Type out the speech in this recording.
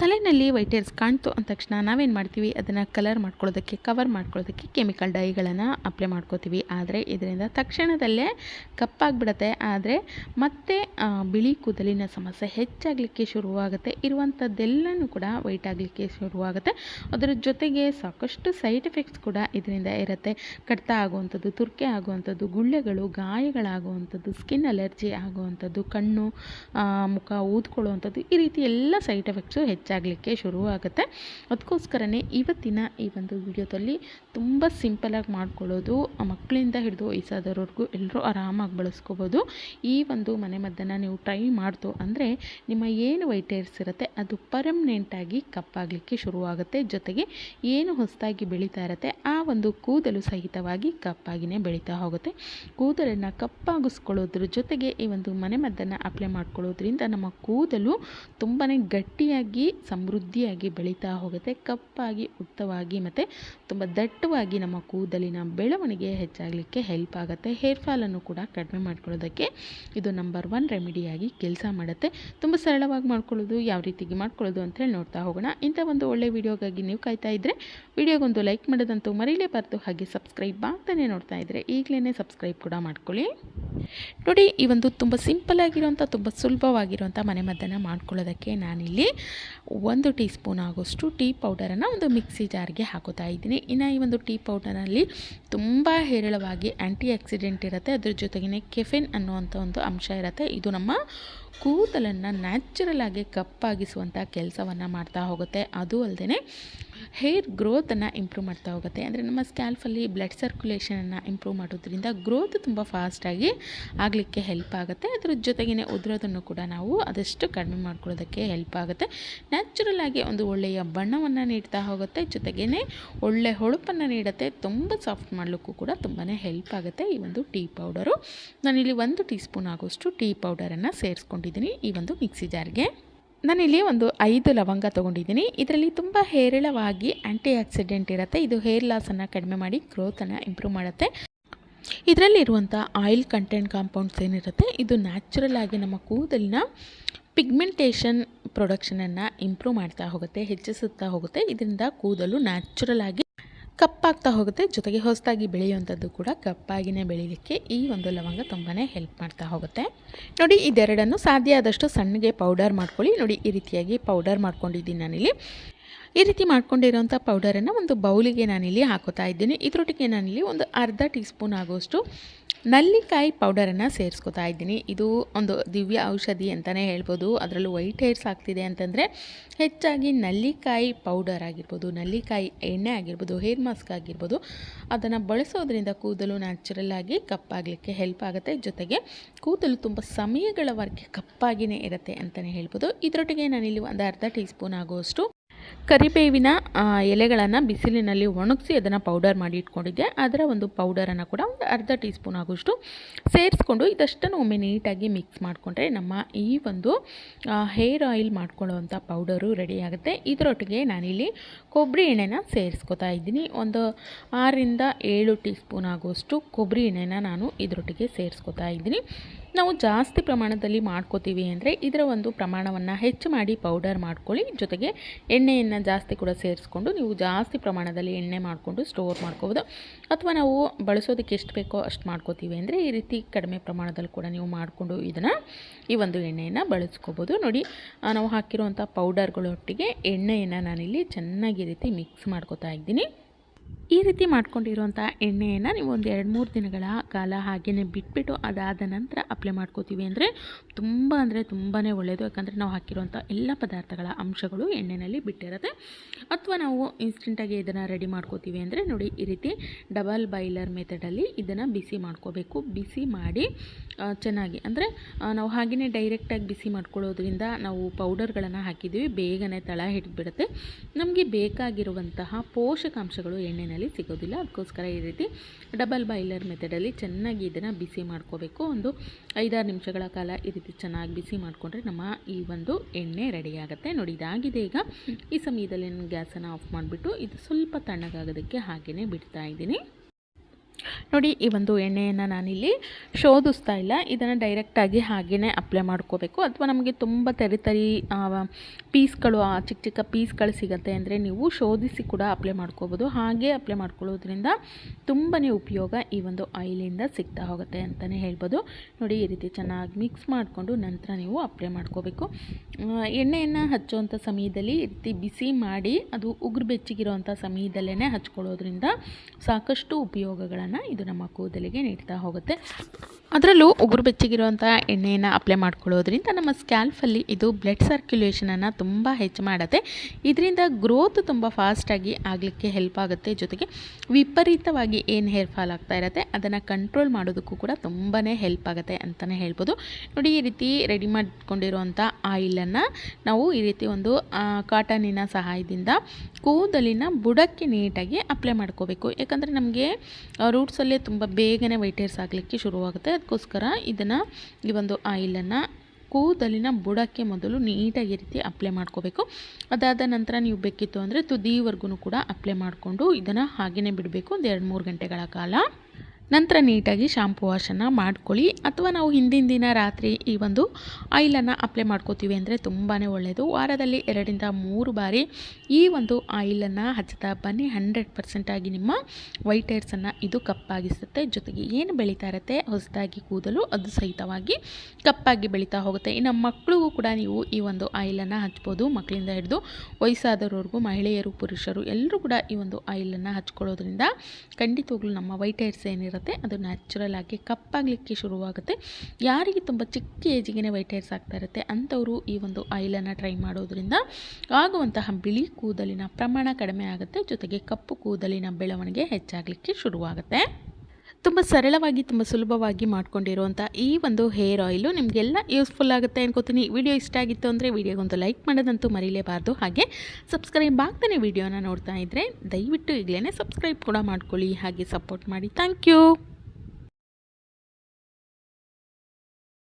ತಲೆಯಲ್ಲಿ white hairs ಕಾಣ್ತು ಅಂದ ತಕ್ಷಣ ನಾವೇನು ಮಾಡ್ತೀವಿ? ಅದನ್ನು ಕಲರ್ ಮಾಡ್ಕೊಳ್ಳೋದಕ್ಕೆ ಕವರ್ ಮಾಡ್ಕೊಳ್ಳೋದಕ್ಕೆ ಕೆಮಿಕಲ್ ಡೈಗಳನ್ನು ಅಪ್ಲೈ ಮಾಡ್ಕೋತೀವಿ. ಆದರೆ ಇದರಿಂದ ತಕ್ಷಣದಲ್ಲೇ ಕಪ್ಪಾಗಿಬಿಡುತ್ತೆ. ಆದರೆ ಮತ್ತೆ ಬಿಳಿ ಕೂದಲಿನ ಸಮಸ್ಯೆ ಹೆಚ್ಚಾಗಲಿಕ್ಕೆ ಶುರುವಾಗುತ್ತೆ. ಇರುವಂಥದ್ದೆಲ್ಲನೂ ಕೂಡ ವೈಟ್ ಆಗಲಿಕ್ಕೆ ಶುರುವಾಗುತ್ತೆ. ಅದರ ಜೊತೆಗೆ ಸಾಕಷ್ಟು ಸೈಡ್ ಎಫೆಕ್ಟ್ಸ್ ಕೂಡ ಇದರಿಂದ ಇರುತ್ತೆ. ಕಡಿತ ಆಗುವಂಥದ್ದು, ತುರ್ಕೆ ಆಗುವಂಥದ್ದು, ಗುಳ್ಳೆಗಳು, ಗಾಯಗಳಾಗುವಂಥದ್ದು ಸ್ಕಿನ್ ಅಲರ್ಜಿ ಆಗುವಂಥದ್ದು, ಕಣ್ಣು ಮುಖ ಊದ್ಕೊಳ್ಳುವಂಥದ್ದು ಈ ರೀತಿ ಎಲ್ಲ ಸೈಡ್ ಎಫೆಕ್ಟ್ಸು ಹೆಚ್ಚಾಗಲಿಕ್ಕೆ ಶುರುವಾಗುತ್ತೆ. ಅದಕ್ಕೋಸ್ಕರನೇ ಇವತ್ತಿನ ಈ ಒಂದು ವಿಡಿಯೋದಲ್ಲಿ ತುಂಬ ಸಿಂಪಲಾಗಿ ಮಾಡ್ಕೊಳ್ಳೋದು ಮಕ್ಕಳಿಂದ ಹಿಡಿದು ವಯಸ್ಸಾದವ್ರವರೆಗೂ ಎಲ್ಲರೂ ಆರಾಮಾಗಿ ಬಳಸ್ಕೋಬೋದು. ಈ ಒಂದು ಮನೆಮದ್ದನ್ನು ನೀವು ಟ್ರೈ ಮಾಡ್ತು ಅಂದರೆ ನಿಮ್ಮ ಏನು ವೈಟ್ ಹೇರ್ಸ್ ಇರುತ್ತೆ ಅದು ಪರ್ಮನೆಂಟಾಗಿ ಕಪ್ಪಾಗಲಿಕ್ಕೆ ಶುರುವಾಗುತ್ತೆ. ಜೊತೆಗೆ ಏನು ಹೊಸದಾಗಿ ಬೆಳೀತಾ ಇರುತ್ತೆ ಆ ಒಂದು ಕೂದಲು ಸಹಿತವಾಗಿ ಕಪ್ಪಾಗಿಯೇ ಬೆಳೀತಾ ಹೋಗುತ್ತೆ. ಕೂದಲನ್ನು ಕಪ್ಪಾಗಿಸ್ಕೊಳ್ಳೋದ್ರ ಜೊತೆಗೆ ಈ ಒಂದು ಮನೆಮದ್ದನ್ನು ಅಪ್ಲೈ ಮಾಡ್ಕೊಳ್ಳೋದ್ರಿಂದ ನಮ್ಮ ಕೂದಲು ತುಂಬಾ ಗಟ್ಟಿಯಾಗಿ ಸಮೃದ್ಧಿಯಾಗಿ ಬೆಳೀತಾ ಹೋಗುತ್ತೆ, ಕಪ್ಪಾಗಿ ಉತ್ತವಾಗಿ ಮತ್ತು ತುಂಬ ದಟ್ಟವಾಗಿ ನಮ್ಮ ಕೂದಲಿನ ಬೆಳವಣಿಗೆ ಹೆಚ್ಚಾಗಲಿಕ್ಕೆ ಹೆಲ್ಪ್ ಆಗುತ್ತೆ. ಹೇರ್ ಫಾಲನ್ನು ಕೂಡ ಕಡಿಮೆ ಮಾಡ್ಕೊಳ್ಳೋದಕ್ಕೆ ಇದು ನಂಬರ್ ಒನ್ ರೆಮಿಡಿಯಾಗಿ ಕೆಲಸ ಮಾಡುತ್ತೆ. ತುಂಬ ಸರಳವಾಗಿ ಮಾಡ್ಕೊಳ್ಳೋದು, ಯಾವ ರೀತಿಗೆ ಮಾಡ್ಕೊಳ್ಳೋದು ಅಂತೇಳಿ ನೋಡ್ತಾ ಹೋಗೋಣ. ಇಂಥ ಒಂದು ಒಳ್ಳೆ ವಿಡಿಯೋಗಾಗಿ ನೀವು ಕಾಯ್ತಾ ಇದ್ದರೆ ವಿಡಿಯೋಗೊಂದು ಲೈಕ್ ಮಾಡೋದಂತೂ ಮರೀಲೇಬಾರ್ದು. ಹಾಗೆ ಸಬ್ಸ್ಕ್ರೈಬ್ ಆಗ್ತಾನೆ ನೋಡ್ತಾ ಇದ್ದರೆ ಈಗಲೇ ಸಬ್ಸ್ಕ್ರೈಬ್ ಕೂಡ ಮಾಡ್ಕೊಳ್ಳಿ. ನೋಡಿ, ಈ ಒಂದು ತುಂಬ ಸಿಂಪಲ್ ಆಗಿರೋಂಥ ತುಂಬ ಸುಲಭವಾಗಿರುವಂಥ ಮನೆಮದ್ದನ್ನು ಮಾಡ್ಕೊಳ್ಳೋದಕ್ಕೆ ನಾನಿಲ್ಲಿ ಒಂದು ಟೀ ಸ್ಪೂನ್ ಆಗೋಷ್ಟು ಟೀ ಪೌಡರನ್ನು ಒಂದು ಮಿಕ್ಸಿ ಜಾರ್ಗೆ ಹಾಕೋತಾ ಇದ್ದೀನಿ. ಇನ್ನು ಈ ಒಂದು ಟೀ ಪೌಡರಲ್ಲಿ ತುಂಬ ಹೇರಳವಾಗಿ ಆ್ಯಂಟಿ ಆಕ್ಸಿಡೆಂಟ್ ಇರುತ್ತೆ. ಅದ್ರ ಜೊತೆಗೇ ಕೆಫೆನ್ ಅನ್ನುವಂಥ ಒಂದು ಅಂಶ ಇರುತ್ತೆ. ಇದು ನಮ್ಮ ಕೂದಲನ್ನು ನ್ಯಾಚುರಲ್ ಆಗಿ ಕಪ್ಪಾಗಿಸುವಂಥ ಕೆಲಸವನ್ನು ಮಾಡ್ತಾ ಹೋಗುತ್ತೆ. ಅದು ಅಲ್ಲದೆ ಹೇರ್ ಗ್ರೋತನ್ನು ಇಂಪ್ರೂವ್ ಮಾಡ್ತಾ ಹೋಗುತ್ತೆ. ಅಂದರೆ ನಮ್ಮ ಸ್ಕ್ಯಾಲ್ಫಲ್ಲಿ ಬ್ಲಡ್ ಸರ್ಕ್ಯುಲೇಷನನ್ನು ಇಂಪ್ರೂವ್ ಮಾಡೋದ್ರಿಂದ ಗ್ರೋತ್ ತುಂಬ ಫಾಸ್ಟಾಗಿ ಆಗಲಿಕ್ಕೆ ಹೆಲ್ಪ್ ಆಗುತ್ತೆ. ಅದ್ರ ಜೊತೆಗೇ ಉದುರೋದನ್ನು ಕೂಡ ನಾವು ಅದಷ್ಟು ಕಡಿಮೆ ಮಾಡ್ಕೊಳ್ಳೋದಕ್ಕೆ ಹೆಲ್ಪ್ ಆಗುತ್ತೆ. ನ್ಯಾಚುರಲ್ ಆಗಿ ಒಂದು ಒಳ್ಳೆಯ ಬಣ್ಣವನ್ನು ನೀಡ್ತಾ ಹೋಗುತ್ತೆ. ಜೊತೆಗೇ ಒಳ್ಳೆ ಹೊಳಪನ್ನು ನೀಡುತ್ತೆ. ತುಂಬ ಸಾಫ್ಟ್ ಮಾಡಲಿಕ್ಕೂ ಕೂಡ ತುಂಬಾ ಹೆಲ್ಪ್ ಆಗುತ್ತೆ ಈ ಒಂದು ಟೀ ಪೌಡರು ನಾನಿಲ್ಲಿ ಒಂದು ಟೀ ಸ್ಪೂನ್ ಆಗೋಷ್ಟು ಟೀ ಪೌಡರನ್ನು ಸೇರಿಸ್ಕೊಂಡಿದ್ದೀನಿ ಈ ಒಂದು ಮಿಕ್ಸಿ ಜಾರ್ಗೆ. ನಾನಿಲ್ಲಿ ಒಂದು ಐದು ಲವಂಗ ತೊಗೊಂಡಿದ್ದೀನಿ. ಇದರಲ್ಲಿ ತುಂಬ ಹೇರಳವಾಗಿ ಆ್ಯಂಟಿ ಆಕ್ಸಿಡೆಂಟ್ ಇರುತ್ತೆ. ಇದು ಹೇರ್ ಲಾಸನ್ನು ಕಡಿಮೆ ಮಾಡಿ ಗ್ರೋತನ್ನು ಇಂಪ್ರೂವ್ ಮಾಡುತ್ತೆ. ಇದರಲ್ಲಿರುವಂಥ ಆಯಿಲ್ ಕಂಟೆಂಟ್ ಕಾಂಪೌಂಡ್ಸ್ ಏನಿರುತ್ತೆ, ಇದು ನ್ಯಾಚುರಲ್ ಆಗಿ ನಮ್ಮ ಕೂದಲಿನ ಪಿಗ್ಮೆಂಟೇಷನ್ ಪ್ರೊಡಕ್ಷನನ್ನು ಇಂಪ್ರೂವ್ ಮಾಡ್ತಾ ಹೋಗುತ್ತೆ, ಹೆಚ್ಚಿಸುತ್ತಾ ಹೋಗುತ್ತೆ. ಇದರಿಂದ ಕೂದಲು ನ್ಯಾಚುರಲ್ ಆಗಿ ಕಪ್ಪಾಗ್ತಾ ಹೋಗುತ್ತೆ. ಜೊತೆಗೆ ಹೊಸದಾಗಿ ಬೆಳೆಯುವಂಥದ್ದು ಕೂಡ ಕಪ್ಪಾಗಿನೇ ಬೆಳೀಲಿಕ್ಕೆ ಈ ಒಂದು ಲವಂಗ ತುಂಬಾ ಹೆಲ್ಪ್ ಮಾಡ್ತಾ ಹೋಗುತ್ತೆ. ನೋಡಿ, ಇದೆರಡನ್ನು ಸಾಧ್ಯ ಆದಷ್ಟು ಸಣ್ಣಗೆ ಪೌಡರ್ ಮಾಡ್ಕೊಳ್ಳಿ. ನೋಡಿ, ಈ ರೀತಿಯಾಗಿ ಪೌಡರ್ ಮಾಡ್ಕೊಂಡಿದ್ದೀನಿ ನಾನಿಲ್ಲಿ. ಈ ರೀತಿ ಮಾಡ್ಕೊಂಡಿರೋಂಥ ಪೌಡರನ್ನು ಒಂದು ಬೌಲಿಗೆ ನಾನಿಲ್ಲಿ ಹಾಕೋತಾ ಇದ್ದೀನಿ. ಇದರೊಟ್ಟಿಗೆ ನಾನಿಲ್ಲಿ ಒಂದು ಅರ್ಧ ಟೀ ಸ್ಪೂನ್ ಆಗೋಷ್ಟು ನಲ್ಲಿಕಾಯಿ ಪೌಡರನ್ನು ಸೇರಿಸ್ಕೊತಾ ಇದ್ದೀನಿ. ಇದು ಒಂದು ದಿವ್ಯ ಔಷಧಿ ಅಂತಲೇ ಹೇಳ್ಬೋದು. ಅದರಲ್ಲೂ ವೈಟ್ ಹೇರ್ಸ್ ಆಗ್ತಿದೆ ಅಂತಂದರೆ ಹೆಚ್ಚಾಗಿ ನಲ್ಲಿಕಾಯಿ ಪೌಡರ್ ಆಗಿರ್ಬೋದು, ನಲ್ಲಿಕಾಯಿ ಎಣ್ಣೆ ಆಗಿರ್ಬೋದು ಹೇರ್ ಮಾಸ್ಕ್ ಆಗಿರ್ಬೋದು. ಅದನ್ನು ಬಳಸೋದ್ರಿಂದ ಕೂದಲು ನ್ಯಾಚುರಲ್ ಆಗಿ ಕಪ್ಪಾಗಲಿಕ್ಕೆ ಹೆಲ್ಪ್ ಆಗುತ್ತೆ. ಜೊತೆಗೆ ಕೂದಲು ತುಂಬ ಸಮಯಗಳವರೆಗೆ ಕಪ್ಪಾಗಿಯೇ ಇರುತ್ತೆ ಅಂತಲೇ ಹೇಳ್ಬೋದು. ಇದರೊಟ್ಟಿಗೆ ನಾನಿಲ್ಲಿ ಒಂದು ಅರ್ಧ ಟೀ ಸ್ಪೂನ್ ಆಗುವಷ್ಟು ಕರಿಬೇವಿನ ಎಲೆಗಳನ್ನು ಬಿಸಿಲಿನಲ್ಲಿ ಒಣಗಿಸಿ ಅದನ್ನು ಪೌಡರ್ ಮಾಡಿ ಇಟ್ಕೊಂಡಿದ್ದೆ. ಅದರ ಒಂದು ಪೌಡರನ್ನು ಕೂಡ ಒಂದು ಅರ್ಧ ಟೀ ಸ್ಪೂನ್ ಆಗೋಷ್ಟು ಸೇರಿಸ್ಕೊಂಡು ಇದಷ್ಟನ್ನು ಒಮ್ಮೆ ನೀಟಾಗಿ ಮಿಕ್ಸ್ ಮಾಡಿಕೊಂಡ್ರೆ ನಮ್ಮ ಈ ಒಂದು ಹೇರ್ ಆಯಿಲ್ ಮಾಡ್ಕೊಳ್ಳೋವಂಥ ಪೌಡರು ರೆಡಿ ಆಗುತ್ತೆ. ಇದರೊಟ್ಟಿಗೆ ನಾನಿಲ್ಲಿ ಕೊಬ್ಬರಿ ಎಣ್ಣೆನ ಸೇರಿಸ್ಕೊತಾ ಇದ್ದೀನಿ. ಒಂದು ಆರರಿಂದ ಏಳು ಟೀ ಸ್ಪೂನ್ ಆಗುವಷ್ಟು ಕೊಬ್ಬರಿ ಎಣ್ಣೆನ ನಾನು ಇದರೊಟ್ಟಿಗೆ ಸೇರಿಸ್ಕೊತಾ ಇದ್ದೀನಿ. ನಾವು ಜಾಸ್ತಿ ಪ್ರಮಾಣದಲ್ಲಿ ಮಾಡ್ಕೋತೀವಿ ಅಂದರೆ ಇದರ ಒಂದು ಪ್ರಮಾಣವನ್ನು ಹೆಚ್ಚು ಮಾಡಿ ಪೌಡರ್ ಮಾಡ್ಕೊಳ್ಳಿ. ಜೊತೆಗೆ ಎಣ್ಣೆಯನ್ನು ಜಾಸ್ತಿ ಕೂಡ ಸೇರಿಸ್ಕೊಂಡು ನೀವು ಜಾಸ್ತಿ ಪ್ರಮಾಣದಲ್ಲಿ ಎಣ್ಣೆ ಮಾಡಿಕೊಂಡು ಸ್ಟೋರ್ ಮಾಡ್ಕೋಬೋದು. ಅಥವಾ ನಾವು ಬಳಸೋದಕ್ಕೆ ಎಷ್ಟು ಬೇಕೋ ಅಷ್ಟು ಮಾಡ್ಕೋತೀವಿ ಅಂದರೆ ಈ ರೀತಿ ಕಡಿಮೆ ಪ್ರಮಾಣದಲ್ಲಿ ಕೂಡ ನೀವು ಮಾಡಿಕೊಂಡು ಇದನ್ನು ಈ ಒಂದು ಎಣ್ಣೆಯನ್ನು ಬಳಸ್ಕೋಬೋದು. ನೋಡಿ ನಾವು ಹಾಕಿರುವಂಥ ಪೌಡರ್ಗಳೊಟ್ಟಿಗೆ ಎಣ್ಣೆಯನ್ನು ನಾನಿಲ್ಲಿ ಚೆನ್ನಾಗಿ ರೀತಿ ಮಿಕ್ಸ್ ಮಾಡ್ಕೋತಾ ಇದ್ದೀನಿ. ಈ ರೀತಿ ಮಾಡ್ಕೊಂಡಿರುವಂಥ ಎಣ್ಣೆಯನ್ನು ನೀವು ಒಂದು ಎರಡು ಮೂರು ದಿನಗಳ ಕಾಲ ಹಾಗೆಯೇ ಬಿಟ್ಬಿಟ್ಟು ಅದಾದ ನಂತರ ಅಪ್ಲೈ ಮಾಡ್ಕೋತೀವಿ ಅಂದರೆ ತುಂಬ ಅಂದರೆ ತುಂಬಾ ಒಳ್ಳೆಯದು ಯಾಕಂದರೆ ನಾವು ಹಾಕಿರುವಂಥ ಎಲ್ಲ ಪದಾರ್ಥಗಳ ಅಂಶಗಳು ಎಣ್ಣೆಯಲ್ಲಿ ಬಿಟ್ಟಿರುತ್ತೆ. ಅಥವಾ ನಾವು ಇನ್ಸ್ಟೆಂಟಾಗಿ ಇದನ್ನು ರೆಡಿ ಮಾಡ್ಕೋತೀವಿ ಅಂದರೆ ನೋಡಿ ಈ ರೀತಿ ಡಬಲ್ ಬಾಯ್ಲರ್ ಮೆಥಡಲ್ಲಿ ಇದನ್ನು ಬಿಸಿ ಮಾಡ್ಕೋಬೇಕು. ಬಿಸಿ ಮಾಡಿ ಚೆನ್ನಾಗಿ ಅಂದರೆ ನಾವು ಹಾಗೆಯೇ ಡೈರೆಕ್ಟಾಗಿ ಬಿಸಿ ಮಾಡ್ಕೊಳ್ಳೋದ್ರಿಂದ ನಾವು ಪೌಡರ್ಗಳನ್ನು ಹಾಕಿದ್ದೀವಿ. ಬೇಗನೆ ತಳ ಹಿಡಿದ್ಬಿಡುತ್ತೆ. ನಮಗೆ ಬೇಕಾಗಿರುವಂತಹ ಪೋಷಕಾಂಶಗಳು ಎಣ್ಣೆಯಲ್ಲಿ ಸಿಗೋದಿಲ್ಲ. ಅದಕ್ಕೋಸ್ಕರ ಈ ರೀತಿ ಡಬಲ್ ಬಾಯ್ಲರ್ ಮೆಥಡಲ್ಲಿ ಚೆನ್ನಾಗಿ ಇದನ್ನು ಬಿಸಿ ಮಾಡ್ಕೋಬೇಕು. ಒಂದು ಐದಾರು ನಿಮಿಷಗಳ ಕಾಲ ಈ ರೀತಿ ಚೆನ್ನಾಗಿ ಬಿಸಿ ಮಾಡಿಕೊಂಡ್ರೆ ನಮ್ಮ ಈ ಒಂದು ಎಣ್ಣೆ ರೆಡಿಯಾಗುತ್ತೆ ನೋಡಿ, ಇದಾಗಿದೆ ಈಗ. ಈ ಸಮಯದಲ್ಲಿ ನಾನು ಗ್ಯಾಸನ್ನು ಆಫ್ ಮಾಡಿಬಿಟ್ಟು ಇದು ಸ್ವಲ್ಪ ತಣ್ಣಗಾಗೋದಕ್ಕೆ ಹಾಗೆಯೇ ಬಿಡ್ತಾ ಇದ್ದೀನಿ. ನೋಡಿ, ಈ ಒಂದು ಎಣ್ಣೆಯನ್ನು ನಾನಿಲ್ಲಿ ಶೋಧಿಸ್ತಾ ಇಲ್ಲ. ಇದನ್ನು ಡೈರೆಕ್ಟಾಗಿ ಹಾಗೆಯೇ ಅಪ್ಲೈ ಮಾಡ್ಕೋಬೇಕು. ಅಥವಾ ನಮಗೆ ತುಂಬ ತರಿ ತರಿ ಪೀಸ್ಗಳು ಚಿಕ್ಕ ಚಿಕ್ಕ ಪೀಸ್ಗಳು ಸಿಗುತ್ತೆ ಅಂದರೆ ನೀವು ಶೋಧಿಸಿ ಕೂಡ ಅಪ್ಲೈ ಮಾಡ್ಕೋಬೋದು. ಹಾಗೆ ಅಪ್ಲೈ ಮಾಡ್ಕೊಳ್ಳೋದ್ರಿಂದ ತುಂಬಾ ಉಪಯೋಗ ಈ ಒಂದು ಆಯಿಲಿಂದ ಸಿಗ್ತಾ ಹೋಗುತ್ತೆ ಅಂತಲೇ ಹೇಳ್ಬೋದು. ನೋಡಿ, ಈ ರೀತಿ ಚೆನ್ನಾಗಿ ಮಿಕ್ಸ್ ಮಾಡಿಕೊಂಡು ನಂತರ ನೀವು ಅಪ್ಲೈ ಮಾಡ್ಕೋಬೇಕು. ಎಣ್ಣೆಯನ್ನು ಹಚ್ಚುವಂಥ ಸಮಯದಲ್ಲಿ ಈ ರೀತಿ ಬಿಸಿ ಮಾಡಿ ಅದು ಉಗುರು ಬೆಚ್ಚಗಿರುವಂಥ ಸಮಯದಲ್ಲೇ ಹಚ್ಕೊಳ್ಳೋದ್ರಿಂದ ಸಾಕಷ್ಟು ಉಪಯೋಗಗಳನ್ನು ಇದು ನಮ್ಮ ಕೂದಲಿಗೆ ನೀಡ್ತಾ ಹೋಗುತ್ತೆ. ಅದರಲ್ಲೂ ಉಗುರು ಬೆಚ್ಚಗಿರುವಂಥ ಎಣ್ಣೆಯನ್ನು ಅಪ್ಲೈ ಮಾಡ್ಕೊಳ್ಳೋದ್ರಿಂದ ನಮ್ಮ ಸ್ಕ್ಯಾಲ್ಫಲ್ಲಿ ಇದು ಬ್ಲಡ್ ಸರ್ಕ್ಯುಲೇಷನನ್ನು ತುಂಬ ಹೆಚ್ಚು ಮಾಡುತ್ತೆ. ಇದರಿಂದ ಗ್ರೋತ್ ತುಂಬ ಫಾಸ್ಟಾಗಿ ಆಗಲಿಕ್ಕೆ ಹೆಲ್ಪ್ ಆಗುತ್ತೆ. ಜೊತೆಗೆ ವಿಪರೀತವಾಗಿ ಏನು ಹೇರ್ ಫಾಲ್ ಆಗ್ತಾ ಇರುತ್ತೆ, ಅದನ್ನು ಕಂಟ್ರೋಲ್ ಮಾಡೋದಕ್ಕೂ ಕೂಡ ತುಂಬಾ ಹೆಲ್ಪ್ ಆಗುತ್ತೆ ಅಂತಲೇ ಹೇಳ್ಬೋದು. ನೋಡಿ, ಈ ರೀತಿ ರೆಡಿ ಮಾಡಿಕೊಂಡಿರುವಂಥ ಆಯಿಲನ್ನು ನಾವು ಈ ರೀತಿ ಒಂದು ಕಾಟನಿನ ಸಹಾಯದಿಂದ ಕೂದಲಿನ ಬುಡಕ್ಕೆ ನೀಟಾಗಿ ಅಪ್ಲೈ ಮಾಡ್ಕೋಬೇಕು. ಯಾಕಂದರೆ ನಮಗೆ ರೂಟ್ಸಲ್ಲೇ ತುಂಬ ಬೇಗನೆ ವೈಟ್ ಹೇರ್ಸ್ ಆಗಲಿಕ್ಕೆ ಶುರುವಾಗುತ್ತೆ. ಅದಕ್ಕೋಸ್ಕರ ಇದನ್ನು ಈ ಒಂದು ಆಯಿಲನ್ನು ಕೂದಲಿನ ಬುಡಕ್ಕೆ ಮೊದಲು ನೀಟಾಗಿ ರೀತಿ ಅಪ್ಲೈ ಮಾಡ್ಕೋಬೇಕು. ಅದಾದ ನಂತರ ನೀವು ಬೇಕಿತ್ತು ಅಂದರೆ ತುದಿವರೆಗೂ ಕೂಡ ಅಪ್ಲೈ ಮಾಡಿಕೊಂಡು ಇದನ್ನು ಹಾಗೆಯೇ ಬಿಡಬೇಕು. ಒಂದು ಎರಡು ಮೂರು ಗಂಟೆಗಳ ಕಾಲ. ನಂತರ ನೀಟಾಗಿ ಶಾಂಪು ವಾಶನ್ನು ಮಾಡ್ಕೊಳ್ಳಿ. ಅಥವಾ ನಾವು ಹಿಂದಿನ ದಿನ ರಾತ್ರಿ ಈ ಒಂದು ಆಯಿಲನ್ನು ಅಪ್ಲೈ ಮಾಡ್ಕೋತೀವಿ ಅಂದರೆ ತುಂಬಾ ಒಳ್ಳೆಯದು ವಾರದಲ್ಲಿ ಎರಡರಿಂದ ಮೂರು ಬಾರಿ ಈ ಒಂದು ಆಯಿಲನ್ನು ಹಚ್ಚುತ್ತಾ ಬನ್ನಿ. ಹಂಡ್ರೆಡ್ ಪರ್ಸೆಂಟಾಗಿ ನಿಮ್ಮ ವೈಟ್ ಹೇರ್ಸನ್ನು ಇದು ಕಪ್ಪಾಗಿಸುತ್ತೆ. ಜೊತೆಗೆ ಏನು ಬೆಳೀತಾ ಇರುತ್ತೆ? ಹೊಸದಾಗಿ ಕೂದಲು, ಅದು ಸಹಿತವಾಗಿ ಕಪ್ಪಾಗಿ ಬೆಳೀತಾ ಹೋಗುತ್ತೆ. ಇನ್ನು ಮಕ್ಕಳಿಗೂ ಕೂಡ ನೀವು ಈ ಒಂದು ಆಯಿಲನ್ನು ಹಚ್ಬೋದು. ಮಕ್ಕಳಿಂದ ಹಿಡಿದು ವಯಸ್ಸಾದವ್ರವರೆಗೂ, ಮಹಿಳೆಯರು, ಪುರುಷರು ಎಲ್ಲರೂ ಕೂಡ ಈ ಒಂದು ಆಯಿಲನ್ನು ಹಚ್ಕೊಳ್ಳೋದ್ರಿಂದ ಖಂಡಿತವಾಗ್ಲೂ ನಮ್ಮ ವೈಟ್ ಹೇರ್ಸ್ ಏನಿರುತ್ತೆ ಅದು ನ್ಯಾಚುರಲ್ ಆಗಿ ಕಪ್ಪಾಗಲಿಕ್ಕೆ ಶುರುವಾಗುತ್ತೆ. ಯಾರಿಗೆ ತುಂಬ ಚಿಕ್ಕ ಏಜಿಗೆ ವೈಟ್ ಹೇರ್ಸ್ ಆಗ್ತಾ ಇರುತ್ತೆ ಅಂಥವರು ಈ ಒಂದು ಆಯಿಲನ್ನು ಟ್ರೈ ಮಾಡೋದ್ರಿಂದ ಆಗುವಂತಹ ಬಿಳಿ ಕೂದಲಿನ ಪ್ರಮಾಣ ಕಡಿಮೆ ಆಗುತ್ತೆ. ಜೊತೆಗೆ ಕಪ್ಪು ಕೂದಲಿನ ಬೆಳವಣಿಗೆ ಹೆಚ್ಚಾಗಲಿಕ್ಕೆ ಶುರುವಾಗುತ್ತೆ. ತುಂಬ ಸರಳವಾಗಿ, ತುಂಬ ಸುಲಭವಾಗಿ ಮಾಡ್ಕೊಂಡಿರುವಂಥ ಈ ಒಂದು ಹೇರ್ ಆಯಿಲು ನಿಮಗೆಲ್ಲ ಯೂಸ್ಫುಲ್ ಆಗುತ್ತೆ ಅನ್ಕೋತೀನಿ. ವಿಡಿಯೋ ಇಷ್ಟ ಆಗಿತ್ತು ಅಂದರೆ ವಿಡಿಯೋಗೊಂದು ಲೈಕ್ ಮಾಡೋದಂತೂ ಮರೀಲೇಬಾರ್ದು. ಹಾಗೆ ಸಬ್ಸ್ಕ್ರೈಬ್ ಆಗ್ತಾನೆ ವಿಡಿಯೋನ ನೋಡ್ತಾ ಇದ್ದರೆ ದಯವಿಟ್ಟು ಈಗಲೇ ಸಬ್ಸ್ಕ್ರೈಬ್ ಕೂಡ ಮಾಡ್ಕೊಳ್ಳಿ. ಹಾಗೆ ಸಪೋರ್ಟ್ ಮಾಡಿ. Thank you